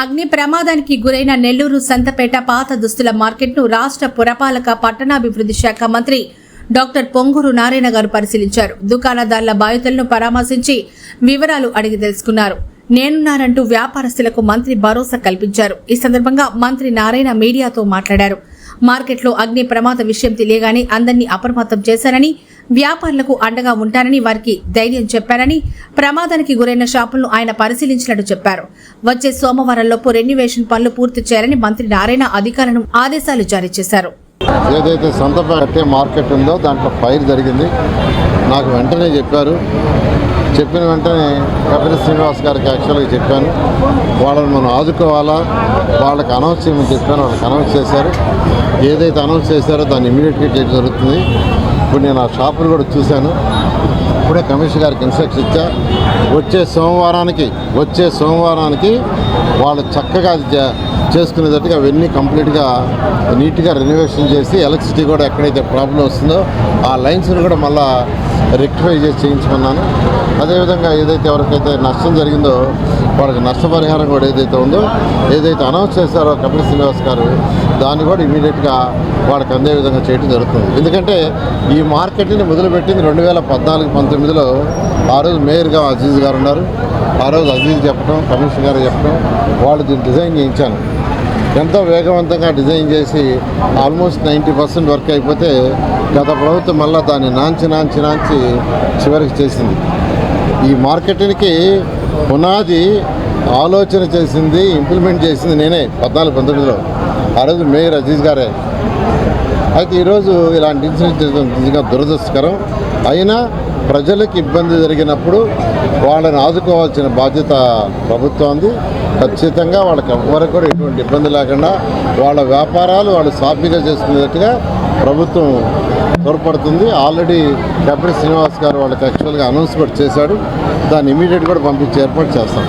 అగ్ని ప్రమాదానికి గురైన నెల్లూరు సంతపేట పాత దుస్తుల మార్కెట్ను రాష్ట్ర పురపాలక పట్టణాభివృద్ధి శాఖ మంత్రి డాక్టర్ పొంగూరు నారాయణ గారు పరిశీలించారు. దుకాణదారుల బాధితులను పరామర్శించి వివరాలు అడిగి తెలుసుకున్నారు. నేనున్నానంటూ వ్యాపారస్తులకు మంత్రి భరోసా కల్పించారు. ఈ సందర్భంగా మంత్రి నారాయణ మీడియాతో మాట్లాడారు. మార్కెట్లో అగ్ని ప్రమాద విషయం తెలియగానే అందరినీ అప్రమత్తం చేశారని వ్యాపారులకు అండగా ఉంటానని వారికి ధైర్యం చెప్పారని ప్రమాదానికి గురైన షాపులను ఆయన పరిశీలించినట్టు చెప్పారు. వచ్చే సోమవారంలోపు రెన్యువేషన్ పనులు పూర్తి చేయాలని మంత్రి నారాయణ అధికారులను ఆదేశాలు జారీ చేశారు. ఏదైతే సొంతపేట మార్కెట్ ఉందో దాంట్లో ఫైర్ జరిగింది. నాకు వెంటనే చెప్పారు. చెప్పిన వెంటనే కపిల శ్రీనివాస్ గారికి యాక్చువల్గా చెప్పాను. వాళ్ళని మనం ఆదుకోవాలా? వాళ్ళకి అనౌన్స్ చేయమని చెప్పాను. వాళ్ళకి అనౌన్స్ చేశారు. ఏదైతే అనౌన్స్ చేశారో దాన్ని ఇమీడియట్గా చేయడం జరుగుతుంది. ఇప్పుడు నేను ఆ షాపులు కూడా చూశాను. ఇప్పుడే కమిషనర్ గారికి ఇన్స్ట్రక్షన్ ఇచ్చా. వచ్చే సోమవారానికి వచ్చే సోమవారానికి వాళ్ళు చక్కగా అది చేసుకునేటట్టుగా అవన్నీ కంప్లీట్గా నీట్గా రెనోవేషన్ చేసి ఎలక్ట్రిసిటీ కూడా ఎక్కడైతే ప్రాబ్లం వస్తుందో ఆ లైన్స్ని కూడా మళ్ళీ రెక్టిఫై చేసి చేయించుకున్నాను. అదేవిధంగా ఏదైతే ఎవరికైతే నష్టం జరిగిందో వాళ్ళకి నష్టపరిహారం కూడా ఏదైతే ఉందో ఏదైతే అనౌన్స్ చేశారో కపిల్ శ్రీనివాస్ గారు దాన్ని కూడా ఇమీడియట్గా వాళ్ళకి అందే విధంగా చేయడం జరుగుతుంది. ఎందుకంటే ఈ మార్కెట్ని మొదలుపెట్టింది రెండు వేల పద్నాలుగు పంతొమ్మిదిలో ఆ రోజు మేయర్గా అజీజ్ గారు ఉన్నారు. ఆ రోజు అజీజ్ చెప్పడం కమిషనర్ గారు చెప్పడం వాళ్ళు దీన్ని డిజైన్ చేయించాను ఎంతో వేగవంతంగా డిజైన్ చేసి ఆల్మోస్ట్ నైంటీ పర్సెంట్ వర్క్ అయిపోతే గత ప్రభుత్వం మళ్ళీ దాన్ని నాంచి నాంచి నాంచి చివరికి చేసింది. ఈ మార్కెటింగ్కి పునాది ఆలోచన చేసింది ఇంప్లిమెంట్ చేసింది నేనే పద్నాలుగు పంతొమ్మిదిలో. ఆ రోజు మేయర్ అజీజ్ గారే. అయితే ఈరోజు ఇలాంటి ఇన్సిడెంట్ జరగడం నిజంగా దురదృష్టకరం. అయినా ప్రజలకు ఇబ్బంది జరిగినప్పుడు వాళ్ళని ఆదుకోవాల్సిన బాధ్యత ప్రభుత్వంది ఖచ్చితంగా వాళ్ళకి ఎవరికి కూడా ఎటువంటి ఇబ్బంది లేకుండా వాళ్ళ వ్యాపారాలు వాళ్ళు సాఫీగా చేసుకునేటట్టుగా ప్రభుత్వం తోడ్పడుతుంది. ఆల్రెడీ కెప్టెన్ శ్రీనివాస్ గారు వాళ్ళకి యాక్చువల్గా అనౌన్స్మెంట్ చేశాడు. దాన్ని ఇమీడియట్ కూడా పంపించి ఏర్పాటు చేస్తాం.